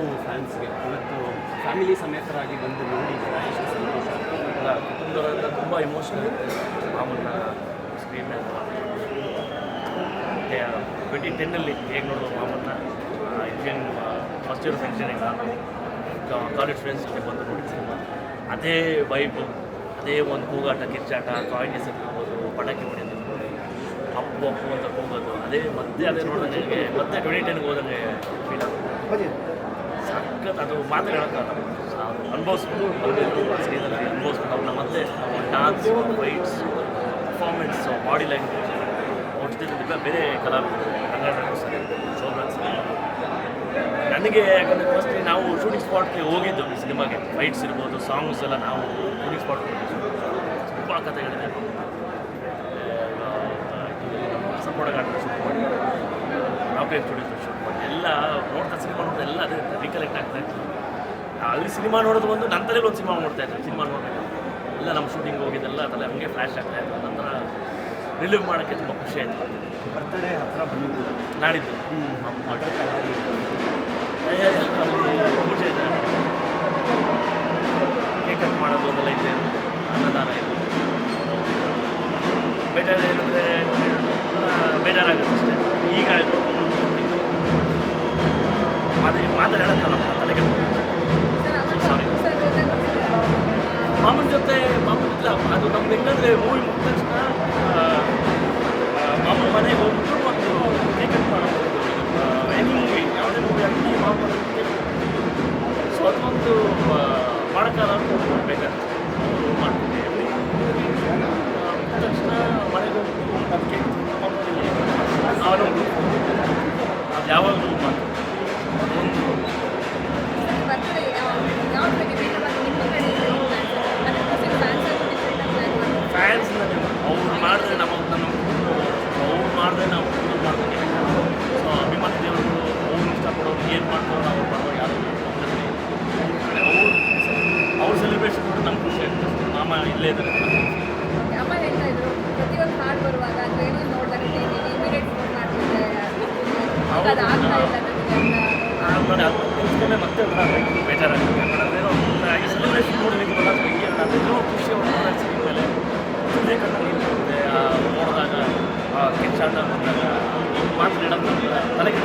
ನಾಲ್ಕು ಫ್ಯಾನ್ಸ್ಗೆ ಇವತ್ತು ಫ್ಯಾಮಿಲಿ ಸಮೇತರಾಗಿ ಬಂದು ನೋಡಿ ಎಷ್ಟು ಕುಟುಂಬದವರೆಲ್ಲ ತುಂಬ ಇಮೋಷನಲ್ ಇತ್ತು ಮಾಮೂಲ ಸ್ಕ್ರೀನ್ ಟ್ವೆಂಟಿ ಟೆನ್ನಲ್ಲಿ ಹೇಗೆ ನೋಡೋದು ಮಾಮನ್ನ ಇಂಜಿನ್ ಫಸ್ಟ್ ಇಯರ್ ಫಂಕ್ಷನಿಗೆ ಕಾಲೇಜ್ ಫ್ರೆಂಡ್ಸ್ ಜೊತೆ ಬಂದು ನೋಡಿ ಸಿನಿಮಾ. ಅದೇ ವೈಬ್ ಅದೇ ಒಂದು ಕೂಗಾಟ, ಕಿರ್ಚಾಟ ಕಾಯಿನ್ ಎಸೆದಿರ್ಬೋದು ಪಟಾಕಿ ಹೊಡೆದಿರ್ಬೋದು ಅಪ್ಪು ಅಪ್ಪು ಅಂತ ಹೋಗೋದು ಅದೇ ಮತ್ತೆ ಅದೇ ನೋಡಿದಂಗೆ ಮತ್ತೆ ಟ್ವೆಂಟಿ ಟೆನ್ಗೆ ಹೋದಂಗೆ ಫೀಲ್ ಆಗುತ್ತೆ. ಅದು ಮಾತ್ರ ಹೇಳೋಕ್ಕಾಗಲ್ಲ ಅದು ಅನುಭವಿಸ್ಬೋದು ಸ್ಕ್ರೀನಲ್ಲಿ ಅನುಭವಿಸ್ಬೋದು ಮತ್ತೆ ಡಾನ್ಸ್ ವೈಟ್ಸ್ ಪರ್ಫಾರ್ಮೆನ್ಸ್ ಬಾಡಿ ಲ್ಯಾಂಗ್ವೇಜ್ ಅವ್ರ ಬೇರೆ ಶೋಭರಾಜ್ ಸರ್ ನನಗೆ ಯಾಕಂದರೆ ಫಸ್ಟ್ ನಾವು ಶೂಟಿಂಗ್ ಸ್ಪಾಟ್ಗೆ ಹೋಗಿದ್ದು ಸಿನಿಮಾಗೆ ಫೈಟ್ಸ್ ಇರ್ಬೋದು ಸಾಂಗ್ಸ್ ಎಲ್ಲ ನಾವು ಶೂಟಿಂಗ್ ಸ್ಪಾಟ್ ತುಂಬ ಕಥೆಗಳಿದೆ ಸಪೋರ್ಟ್ ಗಾರ್ಡನ್ ಶೂಟ್ ಮಾಡಿ ನಾವು ಮಾಡಿ ಎಲ್ಲ ನೋಡ್ತಾ ಸಿನಿಮಾ ನೋಡಿದ್ರೆ ಎಲ್ಲ ಅದೇ ರಿಕಲೆಕ್ಟ್ ಆಗ್ತಾ ಇತ್ತು. ಅಲ್ಲಿ ಸಿನಿಮಾ ನೋಡೋದು ಒಂದು ನಂತರದಲ್ಲಿ ಒಂದು ಸಿನಿಮಾ ನೋಡ್ತಾ ಇದ್ದೆ ಸಿನಿಮಾ ನೋಡಬೇಕು ಎಲ್ಲ ನಮ್ಮ ಶೂಟಿಂಗ್ ಹೋಗಿದ್ದೆಲ್ಲ ಅದೆಲ್ಲ ಹಂಗೆ ಫ್ಲ್ಯಾಶ್ ಆಗ್ತಾ ಇತ್ತು. ನಂತರ ರಿಲೀವ್ ಮಾಡೋಕ್ಕೆ ತುಂಬ ಖುಷಿ ಆಯಿತು. ಬರ್ತಡೇ ಹತ್ರ ಬಂದಿದ್ದು. ನಾಡಿದ್ದು. ಅಲ್ಲಿ ಪೂಜೆ ಇದೆ ಕೇಕ್ ಕಟ್ ಮಾಡೋದು ಅದೆಲ್ಲ ಇದೆ. ಅನ್ನದಾನ ಇದೆ. ಬೇಜಾರು ಏನಂದರೆ ಬೇಜಾರಾಗುತ್ತೆ ಅಷ್ಟೇ. ಈಗ ಮಾತು ಮಾತಾಡೋಕ್ಕಲ್ಲ ತಲೆಗೆ ಸಾರಿ ಮಾಮನ ಜೊತೆ, ಮಾಮನ ಇಲ್ಲ ಅದು ನಮ್ದು ಹೆಂಗಂದ್ರೆ ಮೂವಿ ಮುಗಿದ ತಕ್ಷಣ ಮಾಮನ ಮನೆಗೆ ಹೋಗ್ಬಿಟ್ಟು ಮತ್ತು ಕಟ್ ಮಾಡೋದು ಎನಿ ಮೂವಿ ಯಾವುದೇ ಮೂವಿ ಆಗಲಿ, ಮಾಮನ ಸೊ ಅದೊಂದು ಮಾಡೋಕ್ಕಲ್ಲ ಅಂತ ಮಾಡಿ ಇಲ್ಲೇ ಇದ್ದಾರೆ. ಇದ್ರು ಪ್ರತಿಯೊಂದು ಹಾಡು ಬರುವಾಗ ಏನೋ ನೋಡಿದಾಗ ಇಮಿಡಿಯೇಟ್ ಫೋನ್ ಅದು ಅದಾಗ್ತಾ ಇಲ್ಲ ಅಂತ. ಕೆಲಸದಲ್ಲೇ ಮತ್ತೆ ಬರಬೇಕು ಬೇಜಾರಾಗುತ್ತೆ. ಏನೋ ಹಾಗೆ ಸೆಲೆಬ್ರೇಷನ್ ಖುಷಿ ಹೊರಗಡೆ ಸಿಗಿದ ಮೇಲೆ ಬೇಕಂತ ನಿಂತಿರುತ್ತೆ ನೋಡಿದಾಗ ಕೆಚ್ಚಾಟ ಬಂದಾಗ ಮಾತು ಹೇಳೋದು ತಲೆಗೆ